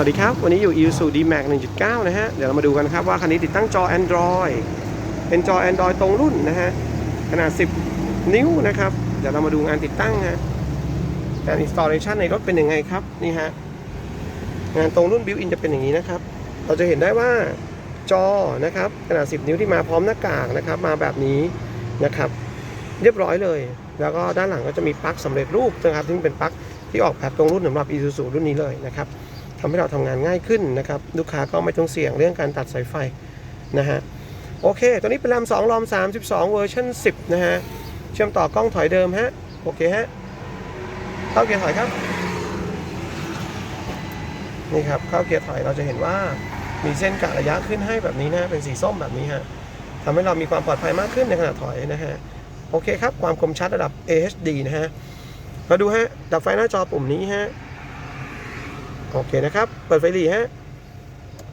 วัสดีครับ วันนี้อยู่ Isuzu D-Max 1.9 นะฮะ เดี๋ยวเรามาดูกันครับว่าคันนี้ติดตั้งจอ Android เป็นจอ Android ตรงรุ่นนะฮะ ขนาด 10 นิ้วนะครับ เดี๋ยวเรามาดูงานติดตั้งฮะการ installation ในรถเป็นยังไงครับ นี่ฮะ งานตรงรุ่น built-in จะเป็นอย่างนี้นะครับ เราจะเห็นได้ว่าจอนะครับ ขนาด 10 นิ้วที่มาพร้อมหน้ากากนะครับ มาแบบนี้นะครับ เรียบร้อยเลย แล้วก็ด้านหลังก็จะมีปลั๊กสำเร็จรูปนะครับซึ่งเป็นปลั๊กที่ออกแบบตรงรุ่นสำหรับ Isuzu รุ่นนี้เลยนะครับ ทำให้เราทำงานง่ายขึ้นนะครับลูกค้าก็ไม่ต้องเสี่ยงเรื่องการตัดสายไฟนะฮะโอเค ตัวนี้เป็น RAM 2 ROM 32 เวอร์ชัน10 นะฮะ เชื่อมต่อกล้องถอยเดิมฮะ โอเคฮะ เข้าเกียร์ถอยครับ นี่ครับ เข้าเกียร์ถอยเราจะเห็นว่ามีเส้นกะระยะขึ้นให้แบบนี้นะเป็นสีส้มแบบนี้ฮะทำให้เรามีความปลอดภัยมากขึ้นในขณะถอยนะฮะ โอเคครับ ความคมชัดระดับ AHD นะฮะ มาดูฮะ ดับไฟหน้าจอปุ่มนี้ฮะ โอเคนะครับ เปิดไฟหลีฮะ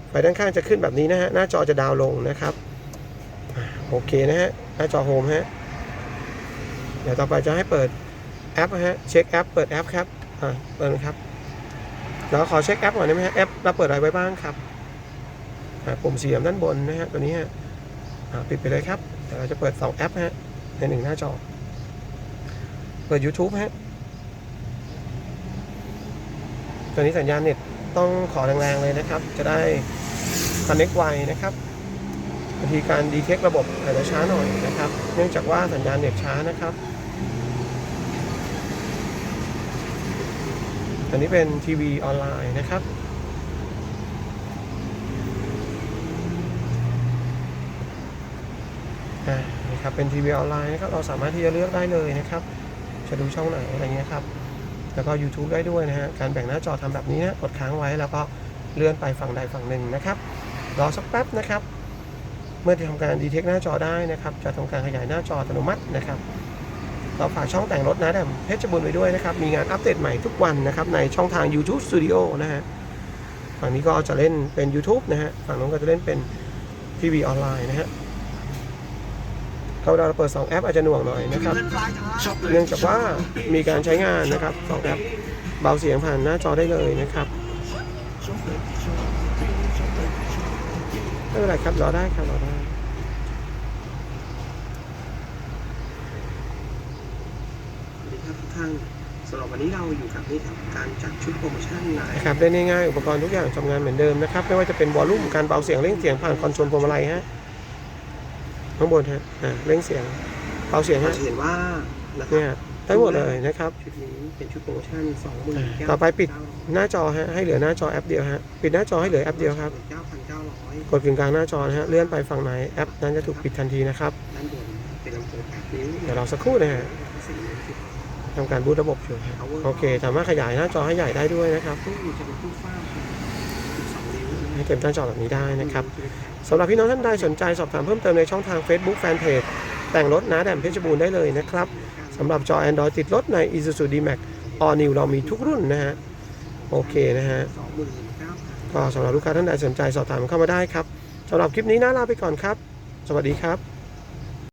ไฟด้านข้างจะขึ้นแบบนี้นะฮะ หน้าจอจะดาวน์ลงนะครับ โอเคนะฮะ หน้าจอโฮมฮะ เดี๋ยวต่อไปจะให้เปิดแอปฮะ เช็คแอป เปิดแอปครับ อ่า เปิดครับ เราขอเช็คแอปก่อนได้ไหมฮะ แอปเราเปิดอะไรไว้บ้างครับปุ่มสีเหลี่ยมด้านบนนะฮะ ตัวนี้ฮะอ่าปิดไปเลยครับ เดี๋ยวเราจะเปิดสองแอปฮะ ในหนึ่งหน้าจอ เปิด YouTube ฮะ ตัวนี้สัญญาณเน็ตต้องขอแรงๆเลยนะครับ จะได้ connect ไวนะครับบางทีการดีเทคระบบอาจจะช้าหน่อยนะครับ เนื่องจากว่าสัญญาณเน็ตช้านะครับอันนี้เป็นทีวีออนไลน์นะครับนี่ครับ เป็นทีวีออนไลน์นะครับ เราสามารถที่จะเลือกได้เลยนะครับ จะดูช่องไหนอะไรเงี้ยครับ แล้วก็ YouTube ได้ด้วยนะฮะ การแบ่งหน้าจอทำแบบนี้นะกดค้างไว้แล้วก็เลื่อนไปฝั่งใดฝั่งหนึ่งนะครับรอสักแป๊บนะครับ เมื่อที่ทำการดีเทคหน้าจอได้นะครับ จะทำการขยายหน้าจออัตโนมัตินะครับเราฝากช่องแต่งรถนะแดมเพชรบุญไว้ด้วยนะครับ มีงานอัปเดตใหม่ทุกวันนะครับ ในช่องทาง YouTube Studio นะฮะฝั่งนี้ก็จะเล่นเป็น YouTube นะฮะฝั่งนู้นก็จะเล่นเป็นทีวีออนไลน์นะฮะ ก็เวลาเราเปิด 2 แอปอาจจะหน่วงหน่อยนะครับ เนื่องจากว่ามีการใช้งานนะครับสองแอปเบาเสียงผ่านหน้าจอได้เลยนะครับไม่เป็นไรครับรอได้ครับรอได้สวัสดีครับทุกท่านสำหรับวันนี้เราอยู่กับนี่ครับการจัดชุดโปรโมชั่นนะครับได้ง่ายๆอุปกรณ์ทุกอย่างทำงานเหมือนเดิมนะครับไม่ว่าจะเป็นวอลลุ่มการเบาเสียงเร่งเสียงผ่านคอนโซลพวงมาลัยฮะ ข้างบนฮะอ่าเร่งเสียงเบาเสียงเราฮะจะเห็นว่านะคเนี่รับยได้หมดเลยนะครับ ชุดนี้เป็นชุดโปรโมชั่นสองหมื่นต่อไปปิด หน้าจอฮะให้เหลือหน้าจอแอปเดียวฮะปิดหน้าจอให้เหลือแอปเดียวครับ เก้าพันเก้าร้อยกดกึ่งกลางหน้าจอนะฮะเลื่อนไปฝั่งไหนแอปนั้นจะถูกปิดทันทีนะครับ ด้านบนเป็นลำโพงแปดนิ้วเดี๋ยวเราสักครู่นะฮะ สี่นิ้วสิบ ทำการบูตระบบอยู่ฮะ power โอเคสามารถขยายหน้าจอให้ใหญ่ได้ด้วยนะครับ ตู้จะเป็นตู้ฟ้าสิบสองนิ้ว ให้เต็มหน้าจอแบบนี้ได้นะครับสำหรับพี่น้องท่านใดสนใจสอบถามเพิ่มเติมในช่องทาง Facebook Fanpage แต่งรถนะแดมเพชรบูรณ์ได้เลยนะครับสำหรับจอ Android ติดรถใน Isuzu D-Max All New เรามีทุกรุ่นนะฮะโอเคนะฮะสองหมื่นเก้าพันก็สำหรับลูกค้าท่านใดสนใจสอบถามเข้ามาได้ครับสำหรับคลิปนี้นะลาไปก่อนครับ สวัสดีครับ